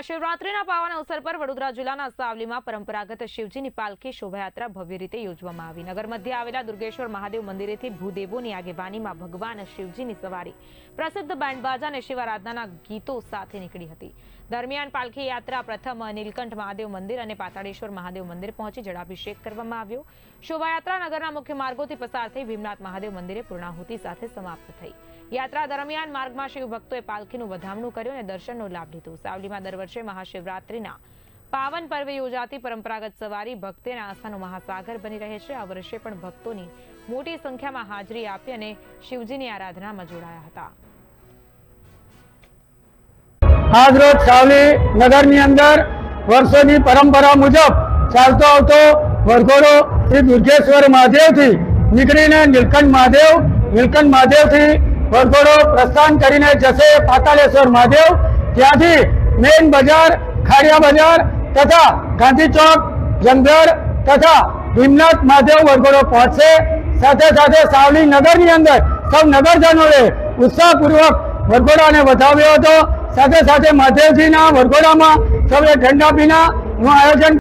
મહાશિવરાત્રિના પાવન અવસર પર વડોદરા જિલ્લાના સાવલીમાં પરંપરાગત શિવજીની પાલખી શોભાયાત્રા ભવ્ય રીતે યોજવામાં આવી. નગર મધ્ય આવેલા દુર્ગેશ્વર મહાદેવ મંદિરેથી ભૂદેવોની આગેવાનીમાં ભગવાન શિવજીની સવારી. પ્રસિદ્ધ બેન્ડબાજા અને શિવારાધનાના ગીતો સાથે નીકળી હતી. દરમિયાન પાલખી યાત્રા પ્રથમ નીલકંઠ મહાદેવ મંદિર અને પાતાળેશ્વર મહાદેવ મંદિર પહોંચી જળાભિષેક કરવામાં આવ્યો. શોભાયાત્રા નગરના મુખ્ય માર્ગોથી પસાર થઈ ભીમનાથ મહાદેવ મંદિરે પૂર્ણાહુતિ સાથે સમાપ્ત થઈ. યાત્રા દરમિયાન માર્ગમાં શિવ પાલખીનું વધામણું કર્યું અને દર્શનનો લાભ લીધો. સાવલીમાં દર વર્ષે મહાશિવરાત્રિના પાવન પર્વે યોજાતી પરંપરાગત સવારી ભક્તિ આસ્થાનો મહાસાગર બની રહે છે. આ વર્ષે પણ ભક્તોની મોટી સંખ્યામાં હાજરી આપી અને શિવજીની આરાધનામાં જોડાયા હતા. આજરોજ સાવલી નગરની અંદર વર્ષોની પરંપરા મુજબ ચાલતો આવતો વરઘોડો શ્રી દુર્ગેશ્વર મહાદેવથી નીકળીને નીલકંઠ મહાદેવ, નીલકંઠ મહાદેવથી વરઘોડો પ્રસ્થાન કરીને જશે પાતાળેશ્વર મહાદેવ. ત્યાંથી મેઇન બજાર, ખાડિયા બજાર તથા ગાંધી ચોક જંગર તથા ભીમનાથ મહાદેવ વરઘોડો પહોંચશે. સાથે સાથે સાવલી નગરની અંદર સૌ નગરજનોએ ઉત્સાહપૂર્વક વરઘોડાને વધાવ્યો હતો. સાથે સાથે મહાદેવજીના વરઘોડામાં સૌએ ઠંડા પીણાનું આયોજન